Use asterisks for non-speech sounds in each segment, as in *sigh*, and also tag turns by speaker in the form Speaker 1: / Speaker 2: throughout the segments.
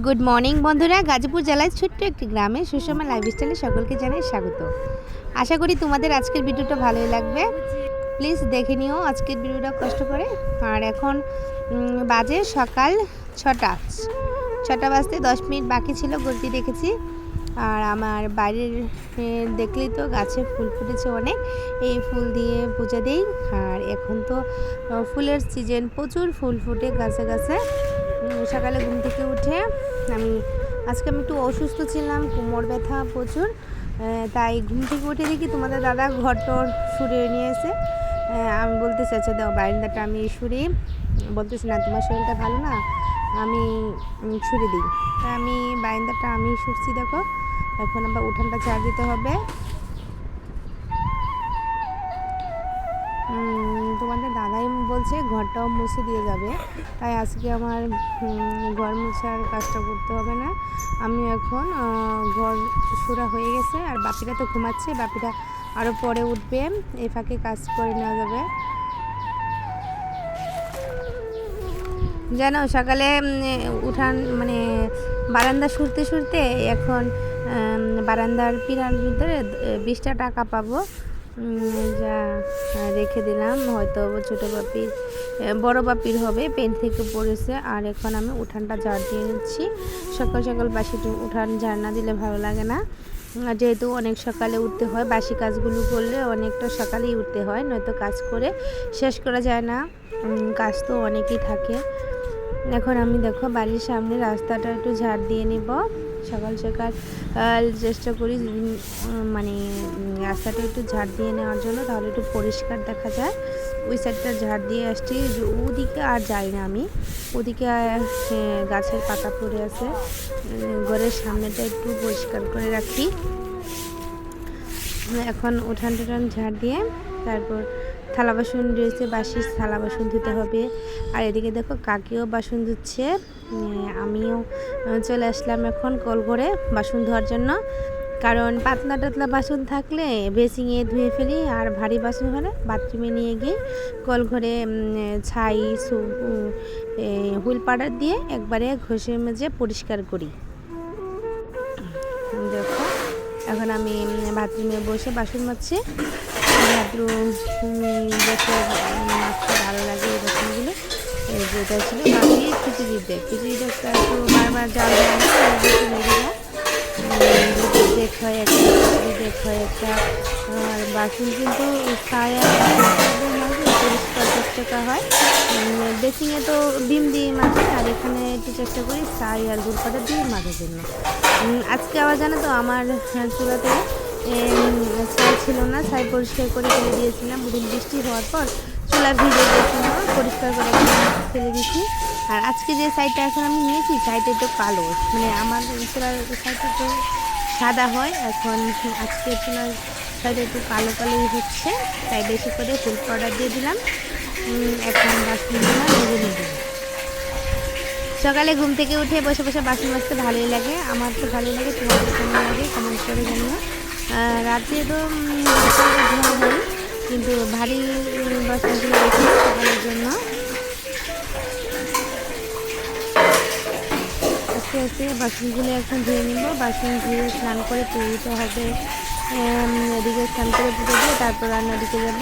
Speaker 1: Good morning বন্ধুরা। গাজীপুর জেলায় ছোট্ট একটি গ্রামে সুষমা লাইফস্টাইলে সকলকে জানাই স্বাগত। আশা করি তোমাদের আজকের ভিডিওটা ভালোই লাগবে। প্লিজ দেখে নিও আজকের ভিডিওটা কষ্ট করে। আর এখন বাজে সকাল ছটা। ছটা বাজতে দশ মিনিট বাকি ছিল, গলতি দেখেছি আর আমার বাড়ির দেখলেই তো গাছে ফুল ফুটেছে অনেক। এই ফুল দিয়ে পূজা দেই। আর এখন তো ফুলের সিজন প্রচুর ফুল ফুটে গাছে গাছে। সকালে ঘুম থেকে উঠে আমি, আজকে আমি একটু অসুস্থ ছিলাম, কোমর ব্যথা প্রচুর তাই ঘুম থেকে উঠে দেখি তোমাদের দাদা ঘর টর সরিয়ে নিয়ে এসে আমি বলতেছি আচ্ছা দাও, বারান্দাটা আমি সরি বলতেছি, না, তোমার শরীরটা ভালো না, আমি ছুরি দিই। আমি বারান্দাটা আমি সুরছি, দেখো, এখন আবার উঠানটা ঝাড় দিতে হবে। বলছে, ঘরটাও মুছে দিয়ে যাবে। তাই আজকে আমার ঘর মোছার কাজটা করতে হবে না। আমি এখন ঘর সুরা হয়ে গেছে আর বাপিরা তো ঘুমাচ্ছে। বাপিরা আরও পরে উঠবে। এই ফাঁকে কাজ করে নেওয়া যাবে। জানো, সকালে উঠান মানে বারান্দা সুরতে সুরতে এখন বারান্দার পিরার ভিতরে বিশটা টাকা পাবো। যা রেখে দিলাম। হয়তো ছোটো বাপির বড় বাপির হবে, পেন থেকে পড়েছে। আর এখন আমি উঠানটা ঝাড় দিয়ে নিচ্ছি। সকাল সকাল বাসি উঠান ঝাড় না দিলে ভালো লাগে না। যেহেতু অনেক সকালে উঠতে হয়, বাসি কাজগুলো করলে অনেকটা সকালেই উঠতে হয়, নয়তো কাজ করে শেষ করা যায় না। কাজ তো অনেকই থাকে। এখন আমি দেখো বাড়ির সামনে রাস্তাটা একটু ঝাড় দিয়ে নিব। সকাল সকাল চেষ্টা করি মানে রাস্তাটা একটু ঝাড় দিয়ে নেওয়ার জন্য, তাহলে একটু পরিষ্কার দেখা যায়। ওই সাইডটা ঝাড় দিয়ে আসছি ওদিকে আর যাই না আমি। ওদিকে গাছের পাতা পড়ে আছে। ঘরের সামনেটা একটু পরিষ্কার করে রাখি। এখন উঠান টুঠান ঝাড় দিয়ে, তারপর থালা বাসন রয়েছে বাসি থালা বাসন ধুতে হবে। আর এদিকে দেখো কাকিও বাসন ধুচ্ছে। আমিও চলে আসলাম এখন কল করে বাসন ধোয়ার জন্য। কারণ পাতলা টাতলা বাসন থাকলে বেসিংয়ে ধুয়ে ফেলি, আর ভারী বাসন হলে বাথরুমে নিয়ে গিয়ে কল ঘরে ছাই হুইল পাউডার দিয়ে একবারে ঘষে মেজে পরিষ্কার করি। দেখো, এখন আমি বাথরুমে বসে বাসন মাজছি। বসে মাছতে ভালো লাগে এই বাসনগুলো এই যে এটা ছিল বাকি খিচুড়িতে খিচুড়িটা একটু বারবার লেগে যায় দেখ হয় একটা দেখ হয় একটা। আর বাসন কিন্তু ছায়া পরিষ্কার চেষ্টা হয়। বেসিংয়ে তো ডিম দিয়ে মাঝে আর এখানে একটু চেষ্টা করি ছাই আর গুড় পাতা দিয়ে মাঝার জন্য। আজকে আবার জানো তো আমার চুলাতে ছাই ছিল না, ছাই পরিষ্কার করে ফেলে দিয়েছিলাম। দুদিন বৃষ্টি হওয়ার পর চুলা ভিজে গিয়েছিল পরিষ্কার করে ফেলে দিয়েছি। আর আজকে যে সাইডটা এখন আমি নিয়েছি সাইডে একটু কালো। মানে আমার চুলার সাইডটা তো সাদা হয়, এখন আজকে চুলার সাইডে একটু কালো কালোই হচ্ছে, তাই বেশি করে ফুল পাউডার দিয়ে দিলাম। এখন বাসনগুলো ভেজে সকালে ঘুম থেকে উঠে বসে বসে বাসন মাজতে ভালোই লাগে। আমার তো ভালোই লাগে, তোমাদের কেমন লাগে? কমেন্ট করে জানিও। আহ, রাতে তো কিন্তু ভারী বসন্ত সকালের জন্য। আস্তে আস্তে বাসনগুলো এখন ধুয়ে নিব বাসন ধুয়ে স্নান করে তৈরিতে হবে। এদিকে স্নান করে পুজো দিয়ে তারপর রান্নার দিকে যাব।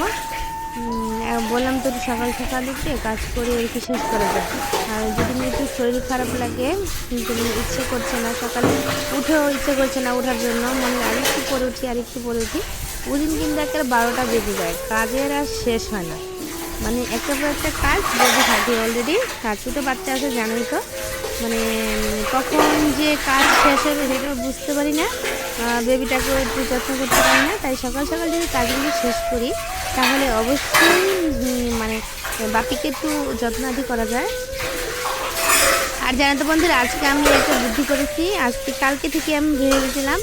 Speaker 1: বললাম তো একটু সকাল সকাল উঠে কাজ করে আর কি শেষ করে দেয় আর যদি একটু শরীর খারাপ লাগে, কিন্তু ইচ্ছে করছে না সকালে, উঠেও ইচ্ছে করছে না ওঠার জন্য, মনে হয় আরেকটু পরে উঠি, আরেকটু পরে উঠি। ওই দিন কিন্তু একটা বারোটা বেজে যায়, কাজের আর শেষ হয় না। মানে একটা পর একটা কাজ বেজে থাকি অলরেডি আর ছোটো বাচ্চা আছে জানোই তো। মানে কখন যে কাজ শেষ হবে সেটা বুঝতে পারি না। বেবিটাকেও একটু যত্ন করতে পারি না, তাই সকাল সকাল যদি কাজগুলো শেষ করি, তাহলে অবশ্যই মানে বাপিকে একটু যত্নাদি করা যায়। আর জানো তো বন্ধুরা, আজকে আমি একটা বুদ্ধি করেছি, আজকে কালকে থেকে আমি ভেবে গেছিলাম,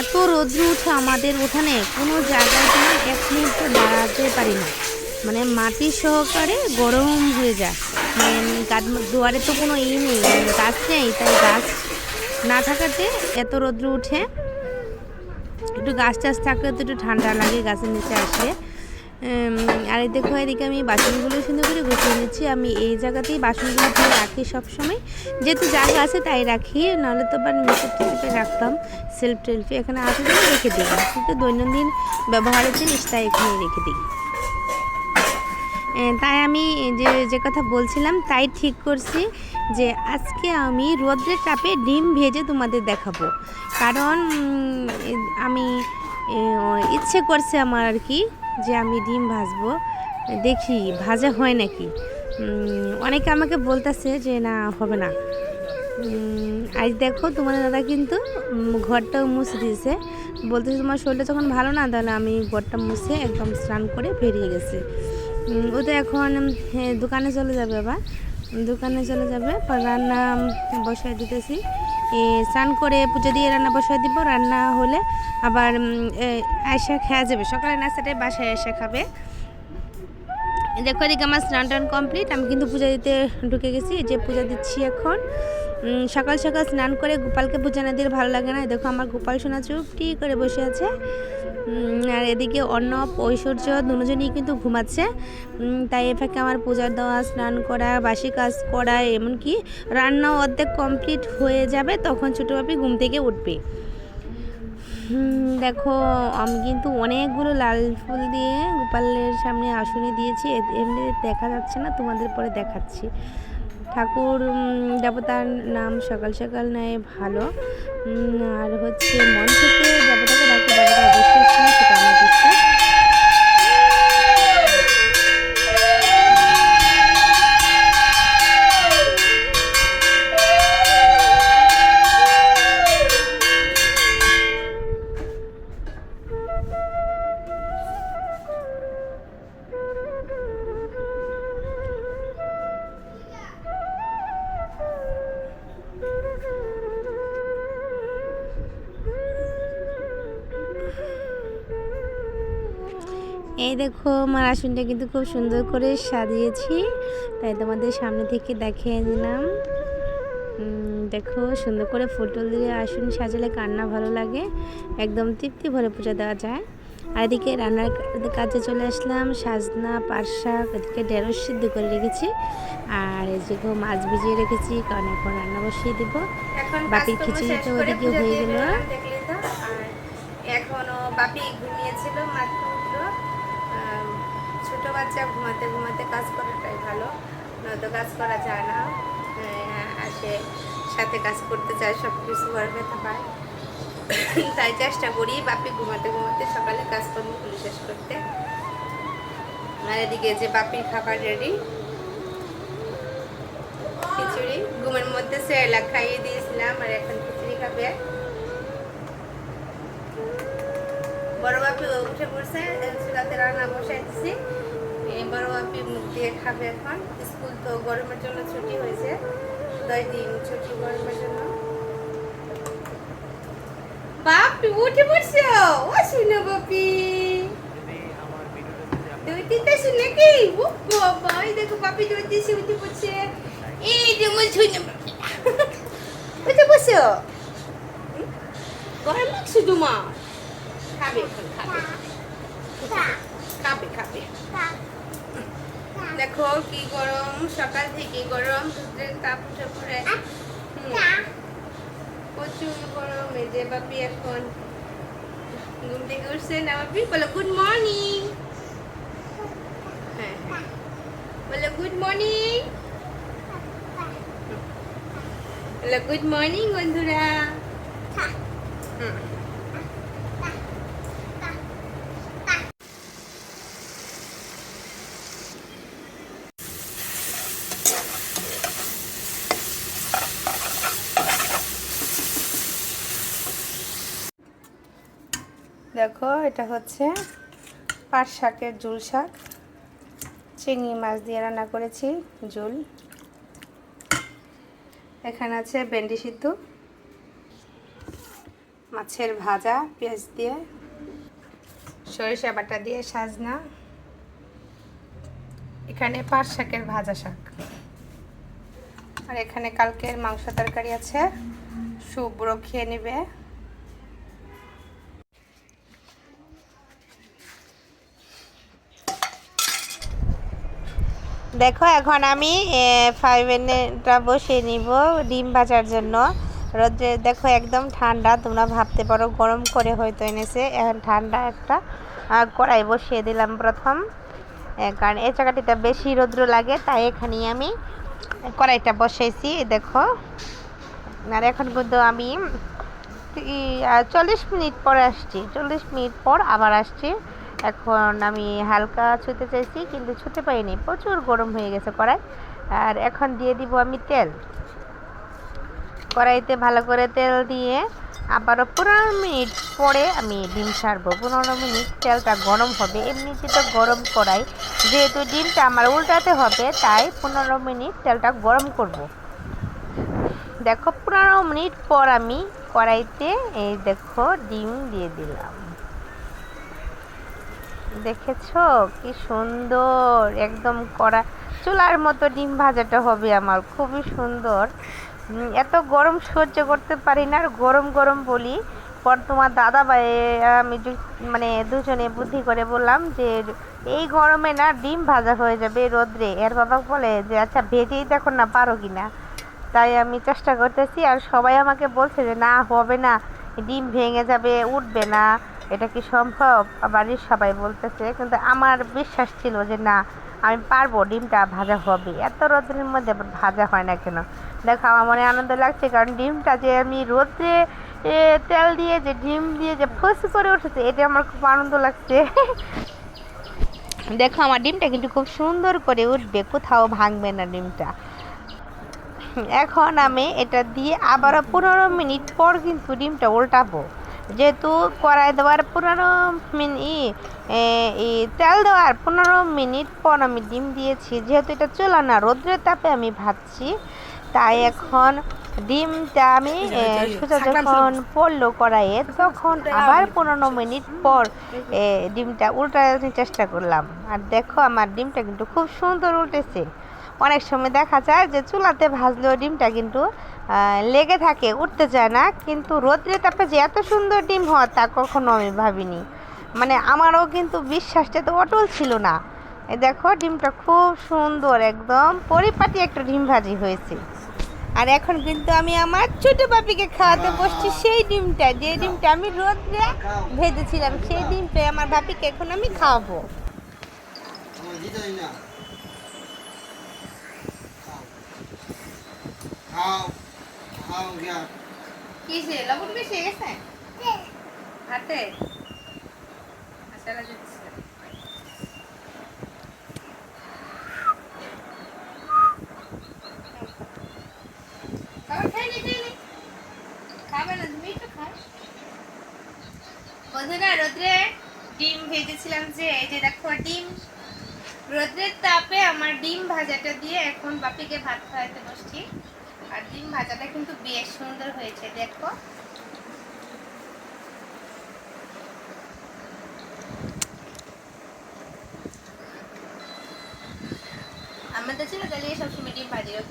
Speaker 1: এত রৌদ্র উঠে আমাদের উঠানে কোনো জায়গায় কোনো এক মুহূর্ত দাঁড়াতে পারি না। মানে মাটি সহকারে গরম হয়ে যায়। মানে দুয়ারে তো কোনো ই নেই, গাছ নেই, তাই গাছ না থাকাতে এত রৌদ্র উঠে একটু গাছ টাছ থাকলে তো একটু ঠান্ডা লাগে গাছের নিচে আসলে আর দেখো, এদিকে আমি বাসনগুলো সুন্দর করে গুছিয়ে নিচ্ছি। আমি এই জায়গাতেই বাসনগুলো ধরে রাখি সবসময়। যেহেতু জায়গা আছে তাই রাখি, নাহলে তো আবার মেকআপ টেলিপে রাখতাম সেলফ টেলফে এখানে আসলে রেখে দিই কিন্তু দৈনন্দিন ব্যবহারের জিনিস তাই এখানে রেখে দিই। তাই আমি যে যে কথা বলছিলাম, তাই ঠিক করছি যে, আজকে আমি রোদ্রের চাপে ডিম ভেজে তোমাদের দেখাবো। কারণ আমি ইচ্ছে করছে আমার আর কি যে আমি ডিম ভাজবো। দেখি, ভাজা হয় নাকি? অনেকে আমাকে বলতেছে যে, না, হবে না। আজ দেখো তোমাদের দাদা কিন্তু ঘরটাও মুছে দিয়েছে। বলতেছে তোমার শরীরটা যখন ভালো না, তাহলে আমি ঘরটা মুছে একদম স্নান করে বেরিয়ে গেছে। ও তো এখন দোকানে চলে যাবে আবার। দোকানে চলে যাবে রান্না বসায় দিতেছি। স্নান করে পুজো দিয়ে রান্না বসায় দিব, রান্না হলে আবার আয়সা খাওয়া যাবে। সকালে নাস্তাটাই বাসায় এসে খাবে। দেখো এদিকে আমার স্নান টান কমপ্লিট, আমি কিন্তু পূজা দিতে ঢুকে গেছি যে পূজা দিচ্ছি এখন। সকাল সকাল স্নান করে গোপালকে পূজা না দিলে ভালো লাগে না। দেখো আমার গোপাল সোনা চুপটি করে বসে আছে। আর এদিকে অর্ণব, ঐশ্বর্য দুজনেই কিন্তু ঘুমাচ্ছে। তাই এ ফাঁকে আমার পূজার দেওয়া, স্নান করা, বাসি কাজ করা, এমনকি রান্নাও অর্ধেক কমপ্লিট হয়ে যাবে, তখন ছোটো বাপি ঘুম থেকে উঠবে। দেখো, আমি কিন্তু অনেকগুলো লাল ফুল দিয়ে গোপালের সামনে আসনে দিয়েছি এমনি দেখা যাচ্ছে না, তোমাদের পরে দেখাচ্ছি। ঠাকুর দেবতার নাম সকাল সকাল নেয় ভালো। আর হচ্ছে মন থেকে এই দেখো আমার আসনটা কিন্তু খুব সুন্দর করে সাজিয়েছি। তাই তোমাদের সামনে থেকে দেখিয়ে দিলাম। দেখো সুন্দর করে ফটো দিয়ে আসন সাজালে কান্না ভালো লাগে। একদম তৃপ্তি ভরে পূজা দেওয়া যায়। আর এদিকে রান্নার কাজে চলে আসলাম সাজনা শাক এদিকে ঢেঁড়স সিদ্ধ করে রেখেছি। আর এই যে মাছ ভিজিয়ে রেখেছি কারণ এখন রান্না বসিয়ে দেবো। খিচুড়ি তো ওদিকে হয়ে গেল।
Speaker 2: এখনও বাপি ঘুমিয়েছিল মাত্র ছোট বাচ্চা ঘুমাতে ঘুমাতে কাজ করাটাই ভালো নয়তো কাজ করা যায় না। আহ, আসে সাথে কাজ করতে চায় সব কিছু ঘর ব্যথা পায়। তাই চেষ্টা করি বাপি ঘুমাতে ঘুমাতে সকালে কাজকর্মগুলো শেষ করতে। আর এদিকে যে বাপির খাবার রেডি খিচুড়ি। ঘুমের মধ্যে সেরেলাক খাইয়ে দিয়েছিলাম আর এখন খিচুড়ি খাবে। বড় বাপি উঠে পড়ছে রান্না বসাই দিছি। বড় মুখ দিয়ে খাবে এখন। স্কুল তো গরমের জন্য ছুটি হয়েছে। দশ দিন ছুটি গরমের জন্য। বাপি উঠে পড়ছে? ও শুনো বাপি। দুই তিনটা শুনে কি ও বাবা দেখো বাপি উঠে পড়ছে। এই যে মন শুনে উঠে পড়ছে? গরম লাগছে তোমার? খাবে খাবে। খাবে খাবে। দেখো কি গরম সকাল থেকে গরম সূর্যের তাপ উঠে পড়ে হুম। প্রচুর গরম এই যে বাপি এখন ঘুম থেকে উঠছে না বাপি বলো গুড মর্নিং হ্যাঁ হ্যাঁ। বলো গুড মর্নিং বলো গুড মর্নিং বন্ধুরা হুম। দেখো, এটা হচ্ছে পাট শাকের ঝুল শাক। চিংড়ি মাছ দিয়ে রান্না করেছি, ঝুল। এখানে আছে ভেন্ডি সিদ্ধ, মাছের ভাজা, পেঁয়াজ দিয়ে, সরিষা বাটা দিয়ে সাজনা। এখানে পাট শাকের ভাজা শাক। আর এখানে কালকের মাংস তরকারি আছে শুভ্র খেয়ে নেবে।
Speaker 1: দেখো, এখন আমি ফাইভেনটা বসিয়ে নিব ডিম ভাজার জন্য। রোদ্রে, দেখো, একদম ঠান্ডা, তোমরা ভাবতে পারো, গরম করে হয়তো এনেছে। এখন ঠান্ডা একটা কড়াই বসিয়ে দিলাম প্রথম। কারণ এই জায়গাটিতে বেশি রৌদ্র লাগে, তাই এখানেই আমি কড়াইটা বসাইছি দেখো। আর এখন কিন্তু আমি চল্লিশ মিনিট পরে আসছি, চল্লিশ মিনিট পর আবার আসছি। এখন আমি হালকা ছুতে চাইছি, কিন্তু ছুতে পারিনি। প্রচুর গরম হয়ে গেছে কড়াই। আর এখন দিয়ে দিব আমি তেল। কড়াইতে ভালো করে তেল দিয়ে আবারও পনেরো মিনিট পরে আমি ডিম ছাড়বো। পনেরো মিনিট তেলটা গরম হবে। এমনিতে তো গরম কড়াই। যেহেতু ডিমটা আমার উল্টাতে হবে, তাই পনেরো মিনিট তেলটা গরম করব। দেখো, পনেরো মিনিট পর আমি কড়াইতে এই দেখো ডিম দিয়ে দিলাম। দেখেছ? কি সুন্দর, একদম কড়া চুলার মতো ডিম ভাজাটা হবে আমার, খুবই সুন্দর। এত গরম সহ্য করতে পারি না, আর গরম গরম বলি, পর তোমার দাদা ভাই আমি মানে দুজনে বুদ্ধি করে বললাম যে, এই গরমে না ডিম ভাজা হয়ে যাবে রোদ্রে। এর বাবা বলে যে আচ্ছা ভেজেই দেখো না পারো কি না? তাই আমি চেষ্টা করতেছি, আর সবাই আমাকে বলছে যে, না, হবে না, ডিম ভেঙে যাবে, উঠবে না। এটা কি সম্ভব? বাড়ির সবাই বলতেছে, কিন্তু আমার বিশ্বাস ছিল যে না, আমি পারব ডিমটা ভাজা হবে। এত রোদ্রের মধ্যে ভাজা হয় না কেন? দেখো, আমার মনে আনন্দ লাগছে, কারণ ডিমটা যে আমি রোদ্রে তেল দিয়ে যে ডিম দিয়ে যে ফুস করে উঠেছে, এটা আমার খুব আনন্দ লাগছে। দেখো, আমার ডিমটা কিন্তু খুব সুন্দর করে উঠবে, কোথাও ভাঙবে না ডিমটা। এখন আমি এটা দিয়ে আবারও পনেরো মিনিট পর কিন্তু ডিমটা উল্টাবো। যেহেতু কড়াই দেওয়ার পনেরো মিনিট তেল দেওয়ার পনেরো মিনিট পর আমি ডিম দিয়েছি। যেহেতু এটা চলে না রোদ্রের তাপে আমি ভাজছি। তাই এখন ডিমটা আমি সোজা যখন পড়ল কড়াইয়ে তখন আবার পনেরো মিনিট পর ডিমটা উল্টানোর চেষ্টা করলাম। আর দেখো আমার ডিমটা কিন্তু খুব সুন্দর উল্টেছে। অনেক সময় দেখা যায় যে চুলাতে ভাজলেও ডিমটা কিন্তু লেগে থাকে, উঠতে চায় না। কিন্তু রোদ্রে তাপে যে এত সুন্দর ডিম হওয়া তা কখনো আমি ভাবিনি। মানে আমারও কিন্তু বিশ্বাসটা তো অটল ছিল না। এই দেখো, ডিমটা খুব সুন্দর, একদম পরিপাটি একটা ডিম ভাজি হয়েছে। আর এখন কিন্তু আমি আমার ছোট বাপিকে খাওয়াতে বসছি সেই ডিমটা। যে ডিমটা আমি রোদ্রে ভেজেছিলাম, সেই ডিমটা আমার বাপিকে এখন আমি খাওয়াবো।
Speaker 3: খাও। খাও গিয়া
Speaker 1: কি। বন্ধুরা, রোদ্রে ডিম ভেজেছিলাম যে, এই যে দেখো ডিম। রোদ্রের তাপে আমার ডিম ভাজাটা দিয়ে এখন বাপিকে ভাত খাওয়াতে বসছি। আর ডিম ভাজাটা কিন্তু বেশ সুন্দর হয়েছে দেখো। আমাদের ছিল সবসময় ডিম ভাজি এত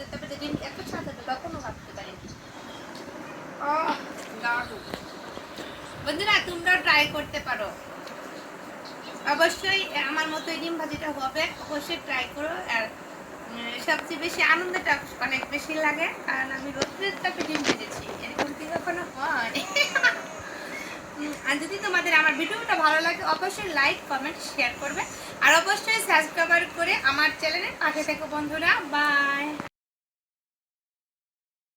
Speaker 1: ভাবতে পারিনি। বন্ধুরা তোমরাও ট্রাই করতে পারো। অবশ্যই আমার মতো এই ডিম ভাজিটা হবে অবশ্যই ট্রাই করো। আর সবচেয়ে বেশি আনন্দটা অনেক বেশি লাগে, কারণ আমি রোদ্রের তাপে ডিম ভেজেছি। এরকম কি কখনো হয়? *laughs* আর যদি তোমাদের আমার ভিডিওটা ভালো লাগে, অবশ্যই লাইক কমেন্ট শেয়ার করবে। আর অবশ্যই সাবস্ক্রাইব করে আমার চ্যানেলের পাশে থেকো বন্ধুরা। বাই